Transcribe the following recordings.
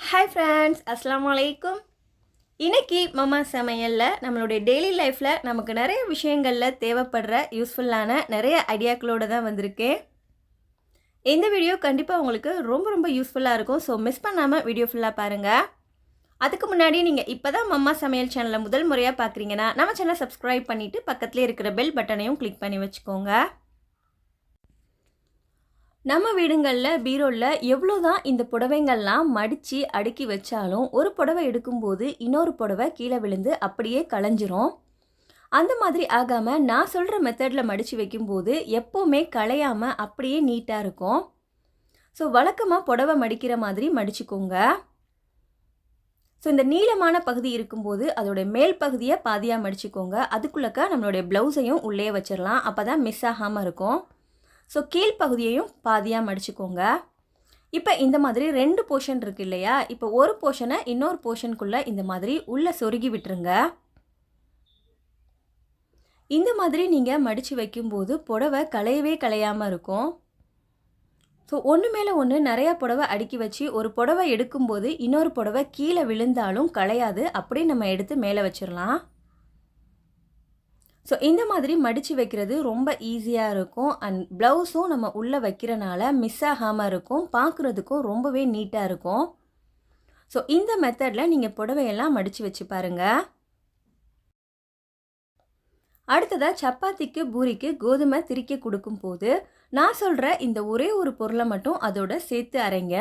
Hi friends அஸ்லாம் வலைக்கும் இன்றைக்கி மம்மா சமையலில் நம்மளுடைய டெய்லி லைஃப்பில் நமக்கு நிறைய விஷயங்களில் தேவைப்படுற யூஸ்ஃபுல்லான நிறைய ஐடியாக்களோடு தான் வந்திருக்கேன். இந்த வீடியோ கண்டிப்பாக உங்களுக்கு ரொம்ப ரொம்ப யூஸ்ஃபுல்லாக இருக்கும். ஸோ மிஸ் பண்ணாமல் வீடியோ ஃபுல்லாக பாருங்கள் அதுக்கு முன்னாடி நீங்கள் இப்போ தான் மம்மா சமையல் சேனலை முதல் முறையாக பார்க்குறீங்கன்னா நம்ம சேனலை சப்ஸ்கிரைப் பண்ணிவிட்டு பக்கத்துலேயே இருக்கிற பெல் பட்டனையும் கிளிக் பண்ணி வச்சுக்கோங்க. நம்ம வீடுங்களில் பீரோவில் எவ்வளோ தான் இந்த புடவைங்கள்லாம் மடித்து அடுக்கி வச்சாலும் ஒரு புடவை எடுக்கும்போது இன்னொரு புடவை கீழே விழுந்து அப்படியே களைஞ்சிரும். அந்த மாதிரி ஆகாமல் நான் சொல்கிற மெத்தடில் மடித்து வைக்கும்போது எப்போவுமே களையாமல் அப்படியே நீட்டாக இருக்கும். ஸோ வழக்கமாக புடவை மடிக்கிற மாதிரி மடிச்சுக்கோங்க. ஸோ இந்த நீளமான பகுதி இருக்கும்போது அதோடைய மேல் பகுதியை பாதியாக மடிச்சுக்கோங்க. அதுக்குள்ளக்க நம்மளுடைய ப்ளவுஸையும் உள்ளே வச்சிடலாம் அப்போ தான் மிஸ் ஆகாமல் இருக்கும். ஸோ கீழ்ப்பகுதியையும் பாதியாக மடிச்சுக்கோங்க. இப்போ இந்த மாதிரி ரெண்டு போர்ஷன் இருக்கு இல்லையா? இப்போ ஒரு போர்ஷனை இன்னொரு போர்ஷனுக்குள்ளே இந்த மாதிரி உள்ளே சொருகி விட்டுருங்க. இந்த மாதிரி நீங்கள் மடித்து வைக்கும்போது புடவை களையவே களையாமல் இருக்கும். ஸோ ஒன்று மேலே ஒன்று நிறையா புடவை அடுக்கி வச்சு ஒரு புடவை எடுக்கும்போது இன்னொரு புடவை கீழே விழுந்தாலும் களையாது. அப்படியே நம்ம எடுத்து மேலே வச்சிடலாம். ஸோ இந்த மாதிரி மடித்து வைக்கிறது ரொம்ப ஈஸியாக இருக்கும். அண்ட் ப்ளவுஸும் நம்ம உள்ளே வைக்கிறனால மிஸ் ஆகாமல் இருக்கும். பார்க்குறதுக்கும் ரொம்பவே நீட்டாக இருக்கும். ஸோ இந்த மெத்தடில் நீங்கள் புடவையெல்லாம் மடித்து வச்சு பாருங்கள் அடுத்ததாக சப்பாத்திக்கு பூரிக்கு கோதுமை திரிக்க கொடுக்கும் போது நான் சொல்கிற இந்த ஒரே ஒரு பொருளை மட்டும் அதோட சேர்த்து அரைங்க.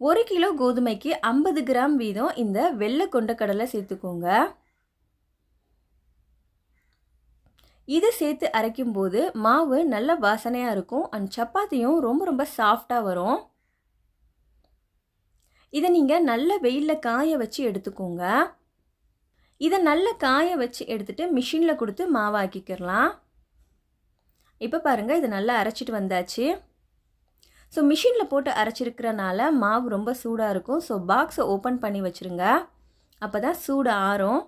ஒரு கிலோ கோதுமைக்கு ஐம்பது கிராம் வீதம் இந்த வெள்ளை கொண்ட கடலை சேர்த்துக்கோங்க. இது சேர்த்து அரைக்கும்போது மாவு நல்ல வாசனையாக இருக்கும். அண்ட் சப்பாத்தியும் ரொம்ப ரொம்ப சாஃப்டாக வரும். இதை நீங்கள் நல்ல வெயிலில் காய வச்சு எடுத்துக்கோங்க. இதை நல்ல காய வச்சு எடுத்துகிட்டு மிஷினில் கொடுத்து மாவாக்கிக்கிறலாம் இப்போ பாருங்கள் இதை நல்லா அரைச்சிட்டு வந்தாச்சு. ஸோ மிஷினில் போட்டு அரைச்சிருக்கிறனால மாவு ரொம்ப சூடாக இருக்கும். ஸோ பாக்ஸை ஓப்பன் பண்ணி வச்சுருங்க. அப்போ தான் சூடு ஆறும்.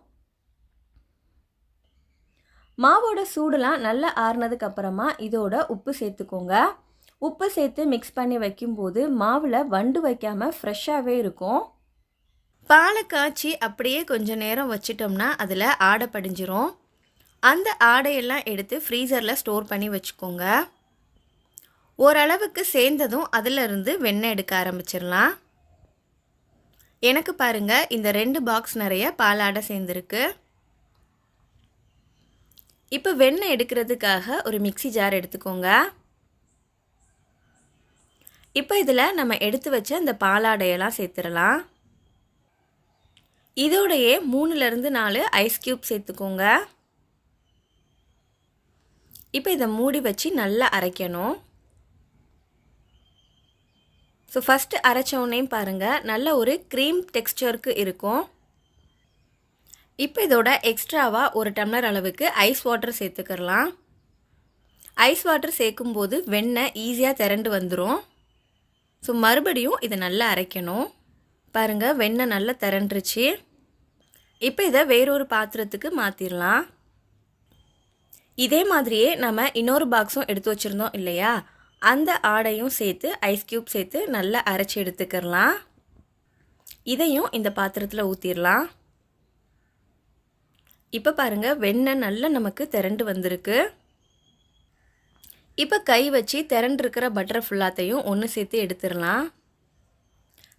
மாவோட சூடெலாம் நல்லா ஆறுனதுக்கு அப்புறமா இதோட உப்பு சேர்த்துக்கோங்க. உப்பு சேர்த்து மிக்ஸ் பண்ணி வைக்கும்போது மாவில் வண்டு வைக்காமல் ஃப்ரெஷ்ஷாகவே இருக்கும். பாலை காய்ச்சி அப்படியே கொஞ்சம் நேரம் வச்சிட்டோம்னா அதில் ஆடை படிஞ்சிரும். அந்த ஆடையெல்லாம் எடுத்து ஃப்ரீசரில் ஸ்டோர் பண்ணி வச்சுக்கோங்க. ஓரளவுக்கு சேர்ந்ததும் அதிலிருந்து வெண்ணெய் எடுக்க ஆரம்பிச்சிடலாம். எனக்கு பாருங்கள் இந்த ரெண்டு பாக்ஸ் நிறைய பாலாடை சேர்ந்துருக்கு. இப்போ வெண்ணெய் எடுக்கிறதுக்காக ஒரு மிக்சி ஜார் எடுத்துக்கோங்க. இப்போ இதில் நம்ம எடுத்து வச்ச அந்த பாலாடையெல்லாம் சேர்த்துடலாம். இதோடையே மூணுலேருந்து நாலு ஐஸ் க்யூப் சேர்த்துக்கோங்க. இப்போ இதை மூடி வச்சு நல்லா அரைக்கணும். ஸோ ஃபஸ்ட்டு அரைச்சோடனேயும் பாருங்கள் நல்ல ஒரு க்ரீம் டெக்ஸ்டருக்கு இருக்கும். இப்போ இதோட எக்ஸ்ட்ராவாக ஒரு டம்ளர் அளவுக்கு ஐஸ் வாட்டர் சேர்த்துக்கிறலாம். ஐஸ் வாட்டர் சேர்க்கும்போது வெண்ணெய் ஈஸியாக திரண்டு வந்துடும் ஸோ மறுபடியும் இதை நல்லா அரைக்கணும். பாருங்கள் வெண்ணெய் நல்லா திரண்டுருச்சு. இப்போ இதை வேறொரு பாத்திரத்துக்கு மாற்றிடலாம் இதே மாதிரியே நம்ம இன்னொரு பாக்ஸும் எடுத்து வச்சுருந்தோம் இல்லையா? அந்த ஆடையும் சேர்த்து ஐஸ் க்யூப் சேர்த்து நல்லா அரைச்சி எடுத்துக்கிறலாம். இதையும் இந்த பாத்திரத்தில் ஊற்றிடலாம் இப்போ பாருங்கள் வெண்ணெய் நல்லா நமக்கு திரண்டு வந்திருக்கு. இப்போ கை வச்சு திரண்டிருக்கிற பட்டர் ஃபுல்லாத்தையும் ஒன்று சேர்த்து எடுத்துடலாம்.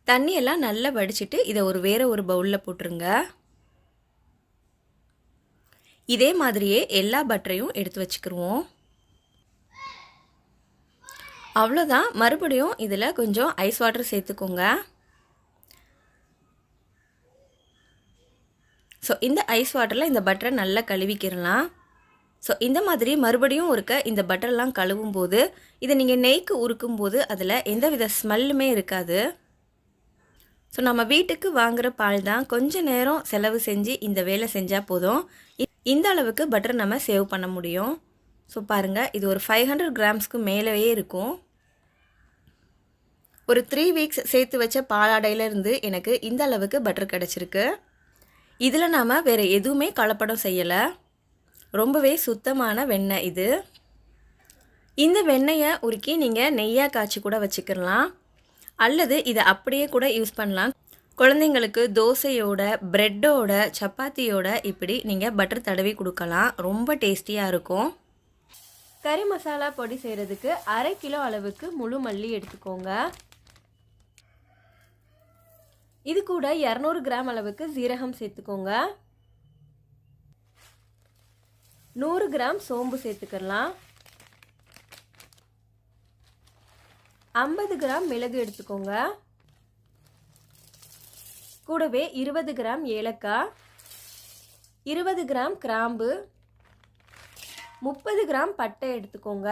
தண்ணியெல்லாம் நல்லா வடிச்சிட்டு இதை ஒரு வேறு ஒரு பவுலில் போட்டுருங்க. இதே மாதிரியே எல்லா பட்டரையும் எடுத்து வச்சுக்கிருவோம். அவ்வளோதான் மறுபடியும் இதில் கொஞ்சம் ஐஸ் வாட்டர் சேர்த்துக்கோங்க. ஸோ இந்த ஐஸ் வாட்டரில் இந்த பட்டரை நல்லா கழுவிக்கிறலாம் ஸோ இந்த மாதிரி மறுபடியும் இருக்க இந்த பட்டர்லாம் கழுவும் போது இதை நீங்கள் நெய்க்கு உருக்கும் போது அதில் எந்த வித ஸ்மெல்லுமே இருக்காது. ஸோ நம்ம வீட்டுக்கு வாங்குகிற பால் தான் கொஞ்ச நேரம் செலவு செஞ்சு இந்த வேலை செஞ்சால் போதும். இந்த அளவுக்கு பட்டர் நம்ம சேவ் பண்ண முடியும். ஸோ பாருங்கள் இது ஒரு ஃபைவ் ஹண்ட்ரட் கிராம்ஸ்க்கு மேலேயே இருக்கும். ஒரு த்ரீ வீக்ஸ் சேர்த்து வச்ச பாலாடையிலேருந்து எனக்கு இந்த அளவுக்கு பட்டர் கிடச்சிருக்கு. இதில் நாம் வேறு எதுவுமே கலப்படம் செய்யலை. ரொம்பவே சுத்தமான வெண்ணெய் இது. இந்த வெண்ணெயை உருக்கி நீங்கள் நெய்யாக காய்ச்சி கூட வச்சுக்கலாம். அல்லது இதை அப்படியே கூட யூஸ் பண்ணலாம். குழந்தைங்களுக்கு தோசையோட ப்ரெட்டோட சப்பாத்தியோட இப்படி நீங்கள் பட்டர் தடவி கொடுக்கலாம். ரொம்ப டேஸ்டியாக இருக்கும். கறி மசாலா பொடி செய்கிறதுக்கு அரை கிலோ அளவுக்கு முழு மல்லி எடுத்துக்கோங்க. இது கூட இரநூறு கிராம் அளவுக்கு சீரகம் சேர்த்துக்கோங்க. நூறு கிராம் சோம்பு சேர்த்துக்கலாம். ஐம்பது கிராம் மிளகு எடுத்துக்கோங்க. கூடவே இருபது கிராம் ஏலக்காய் இருபது கிராம் கிராம்பு முப்பது கிராம் பட்டை எடுத்துக்கோங்க.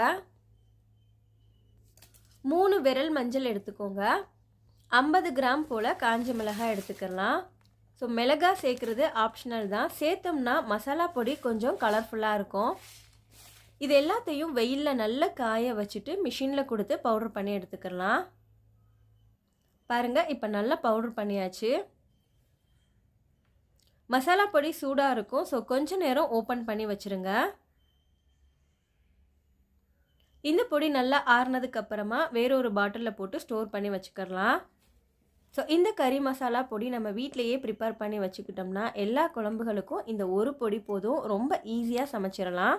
மூணு விரல் மஞ்சள் எடுத்துக்கோங்க. ஐம்பது கிராம் போல் காஞ்ச மிளகாய் எடுத்துக்கலாம். ஸோ மிளகாய் சேர்க்குறது ஆப்ஷனல் தான். சேர்த்தோம்னா மசாலா பொடி கொஞ்சம் கலர்ஃபுல்லாக இருக்கும். இது எல்லாத்தையும் வெயிலில் நல்லா காய வச்சுட்டு மிஷினில் கொடுத்து பவுடர் பண்ணி எடுத்துக்கலாம். பாருங்கள் இப்போ நல்லா பவுடர் பண்ணியாச்சு. மசாலா பொடி சூடாக இருக்கும். ஸோ கொஞ்சம் நேரம் ஓப்பன் பண்ணி வச்சுருங்க. இந்த பொடி நல்லா ஆறுனதுக்கப்புறமா வேறொரு பாட்டிலில் போட்டு ஸ்டோர் பண்ணி வச்சுக்கலாம். ஸோ இந்த கறி மசாலா பொடி நம்ம வீட்டிலையே ப்ரிப்பேர் பண்ணி வச்சுக்கிட்டோம்னா எல்லா குழம்புகளுக்கும் இந்த ஒரு பொடி போதும். ரொம்ப ஈஸியாக சமைச்சிடலாம்.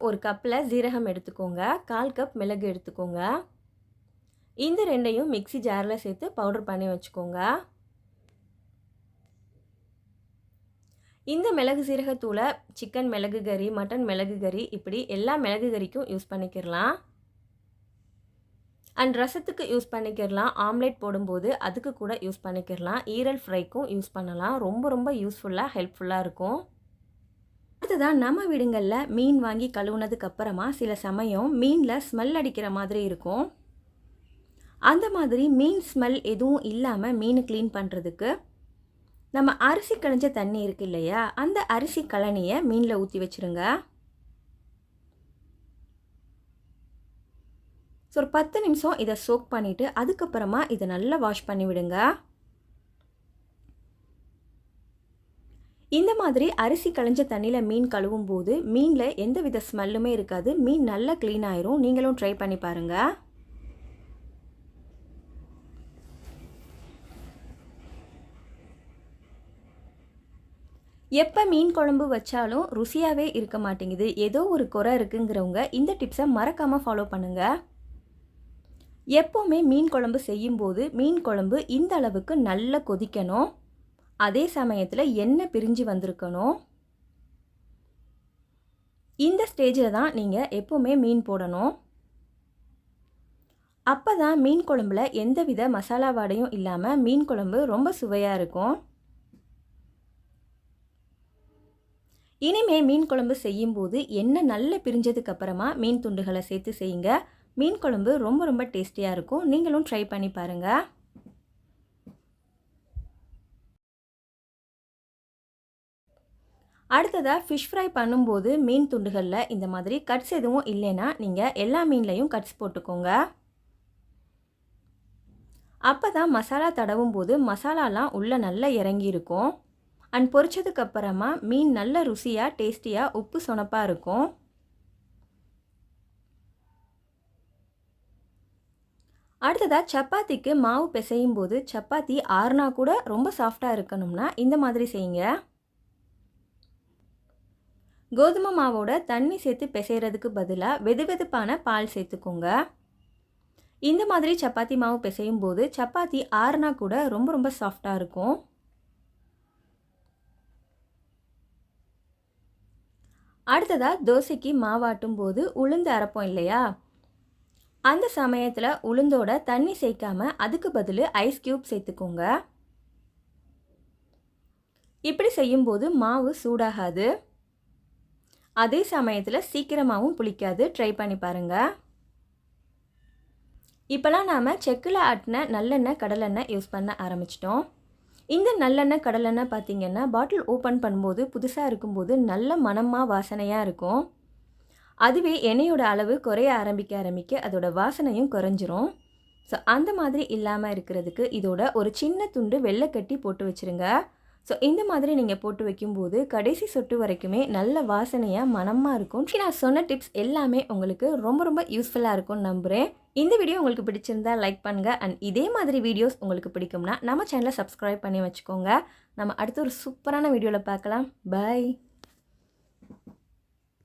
ஒரு கப்பில் ஜீரகம் எடுத்துக்கோங்க. கால் கப் மிளகு எடுத்துக்கோங்க. இந்த ரெண்டையும் மிக்சி ஜாரில் சேர்த்து பவுடர் பண்ணி வச்சுக்கோங்க. இந்த மிளகு சீரகத்தூளை சிக்கன் மிளகு கறி மட்டன் மிளகு கறி இப்படி எல்லா மிளகு கறிக்கும் யூஸ் பண்ணிக்கிடலாம். அண்ட் ரசத்துக்கு யூஸ் பண்ணிக்கிடலாம். ஆம்லேட் போடும்போது அதுக்கு கூட யூஸ் பண்ணிக்கிடலாம். ஈரல் ஃப்ரைக்கும் யூஸ் பண்ணலாம். ரொம்ப ரொம்ப யூஸ்ஃபுல்லாக ஹெல்ப்ஃபுல்லாக இருக்கும். அடுத்ததான் நம்ம வீடுங்களில் மீன் வாங்கி கழுவுனதுக்கு அப்புறமா சில சமயம் மீனில் ஸ்மெல் அடிக்கிற மாதிரி இருக்கும். அந்த மாதிரி மீன் ஸ்மெல் எதுவும் இல்லாமல் மீன் க்ளீன் பண்ணுறதுக்கு நம்ம அரிசி களைஞ்ச தண்ணி இருக்கு இல்லையா? அந்த அரிசி கழனியை மீனில் ஊற்றி வச்சுருங்க. ஸோ ஒரு பத்து நிமிஷம் இதை சோக் பண்ணிவிட்டு அதுக்கப்புறமா இதை நல்லா வாஷ் பண்ணி விடுங்க. இந்த மாதிரி அரிசி களைஞ்ச தண்ணியில் மீன் கழுவும் போது மீனில் எந்த வித ஸ்மெல்லுமே இருக்காது. மீன் நல்லா க்ளீன் ஆயிரும். நீங்களும் ட்ரை பண்ணி பாருங்கள் எப்போ மீன் குழம்பு வச்சாலும் ருசியாகவே இருக்க மாட்டேங்குது. ஏதோ ஒரு குறை இருக்குங்கிறவங்க இந்த டிப்ஸை மறக்காமல் ஃபாலோ பண்ணுங்கள் எப்போவுமே மீன் குழம்பு செய்யும்போது மீன் குழம்பு இந்த அளவுக்கு நல்லா கொதிக்கணும். அதே சமயத்தில் எண்ணெய் பிரிஞ்சு வந்திருக்கணும். இந்த ஸ்டேஜில் தான் நீங்கள் எப்போவுமே மீன் போடணும். அப்போ தான் மீன் குழம்புல எந்தவித மசாலா வாடையும் இல்லாமல் மீன் குழம்பு ரொம்ப சுவையாக இருக்கும். இனிமே மீன் குழம்பு செய்யும்போது எண்ணெய் நல்லா பிரிஞ்சதுக்கு அப்புறமா மீன் துண்டுகளை சேர்த்து செய்யுங்க. மீன் குழம்பு ரொம்ப ரொம்ப டேஸ்டியாக இருக்கும். நீங்களும் ட்ரை பண்ணி பாருங்கள் அடுத்ததாக ஃபிஷ் ஃப்ரை பண்ணும்போது மீன் துண்டுகளில் இந்த மாதிரி கட்ஸ் எதுவும் இல்லைன்னா நீங்கள் எல்லா மீன்லேயும் கட்ஸ் போட்டுக்கோங்க. அப்போ தான் மசாலா தடவும் போது மசாலாலாம் உள்ளே நல்லா இறங்கி இருக்கும். அண்ட் பொரிச்சதுக்கப்புறமா மீன் நல்ல ருசியாக டேஸ்டியாக உப்பு சொனப்பாக இருக்கும். அடுத்ததாக சப்பாத்திக்கு மாவு பிசையும் போது சப்பாத்தி ஆறுனா கூட ரொம்ப சாஃப்டாக இருக்கணும்னா இந்த மாதிரி செய்யுங்க. கோதுமை மாவோட தண்ணி சேர்த்து பிசைகிறதுக்கு பதிலாக வெது வெதுப்பான பால் சேர்த்துக்கோங்க. இந்த மாதிரி சப்பாத்தி மாவு பிசையும் போது சப்பாத்தி ஆறுனா கூட ரொம்ப ரொம்ப சாஃப்டாக இருக்கும். அடுத்ததாக தோசைக்கு மாவாட்டும் போது உளுந்து அரைப்போம் இல்லையா? அந்த சமயத்தில் உளுந்தோட தண்ணி சேர்க்காம அதுக்கு பதில் ஐஸ் க்யூப் சேர்த்துக்கோங்க. இப்படி செய்யும்போது மாவு சூடாகாது. அதே சமயத்தில் சீக்கிரமாகவும் புளிக்காது. ட்ரை பண்ணி பாருங்கள் இப்போலாம் நாம் செக்கில் ஆட்டின நல்லெண்ணெய் கடலெண்ணெய் யூஸ் பண்ண ஆரம்பிச்சிட்டோம். இந்த நல்லெண்ணெய் கடலெண்ணெய் பார்த்திங்கன்னா பாட்டில் ஓப்பன் பண்ணும்போது புதுசாக இருக்கும்போது நல்ல மனமாக வாசனையாக இருக்கும். அதுவே எண்ணெயோட அளவு குறைய ஆரம்பிக்க ஆரம்பிக்க அதோட வாசனையும் குறைஞ்சிரும். ஸோ அந்த மாதிரி இல்லாமல் இருக்கிறதுக்கு இதோட ஒரு சின்ன துண்டு வெள்ளை கட்டி போட்டு வச்சுருங்க. ஸோ இந்த மாதிரி நீங்கள் போட்டு வைக்கும்போது கடைசி சொட்டு வரைக்குமே நல்ல வாசனையாக மனமாக இருக்கும். நான் சொன்ன டிப்ஸ் எல்லாமே உங்களுக்கு ரொம்ப ரொம்ப யூஸ்ஃபுல்லாக இருக்கும்னு நம்புகிறேன் இந்த வீடியோ உங்களுக்கு பிடிச்சிருந்தா லைக் பண்ணுங்கள் அண்ட் இதே மாதிரி வீடியோஸ் உங்களுக்கு பிடிக்கும்னா நம்ம சேனலை சப்ஸ்கிரைப் பண்ணி வச்சுக்கோங்க. நம்ம அடுத்த ஒரு சூப்பரான வீடியோவில் பார்க்கலாம். பை